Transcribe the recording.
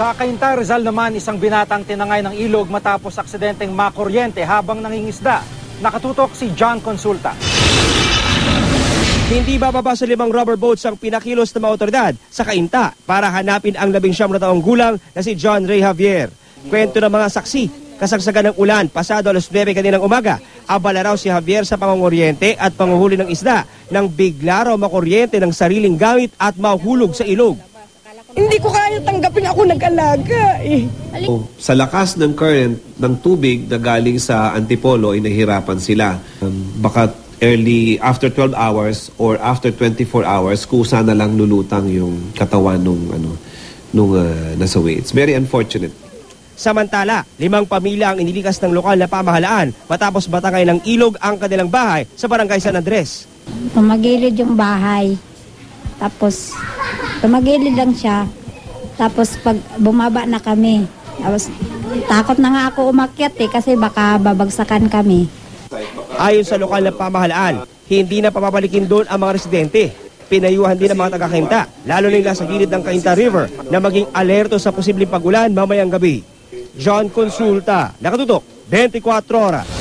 Sa Cainta, Rizal naman isang binatang tinangay ng ilog matapos aksidenteng makuryente habang nangingisda. Nakatutok si John Consulta. Hindi bababa sa limang rubber boats ang pinakilos ng mga otoridad sa Kainta para hanapin ang labing siyam na taong gulang na si John Ray Javier. Kwento ng mga saksi, kasagsagan ng ulan pasado alas 9 kaninang umaga. Abala raw si Javier sa pangunguryente at panguhuli ng isda nang bigla raw makuryente ng sariling gamit at mahulog sa ilog. Hindi ko kaya tanggapin ako nag-alaga eh. Oh, Sa lakas ng current ng tubig na galing sa Antipolo ay nahihirapan sila. Um, baka early after 12 hours or after 24 hours kusa na lang lulutang yung katawan nung ano nung uh, nasawi. It's very unfortunate. Samantala, limang pamilya ang inilikas ng lokal na pamahalaan matapos batangay ng ilog ang kanilang bahay sa barangay San Andres. Tumagilid yung bahay. Tapos, tumagilid lang siya. Tapos, pag bumaba na kami, tapos, takot na nga ako umakyat eh, kasi baka babagsakan kami. Ayon sa lokal na pamahalaan, hindi na papabalikin doon ang mga residente. Pinayuhan din ng mga taga-Kainta, lalo na yung nasa gilid ng Kainta River, na maging alerto sa posibleng pagulan mamayang gabi. John Consulta, nakatutok, 24 oras.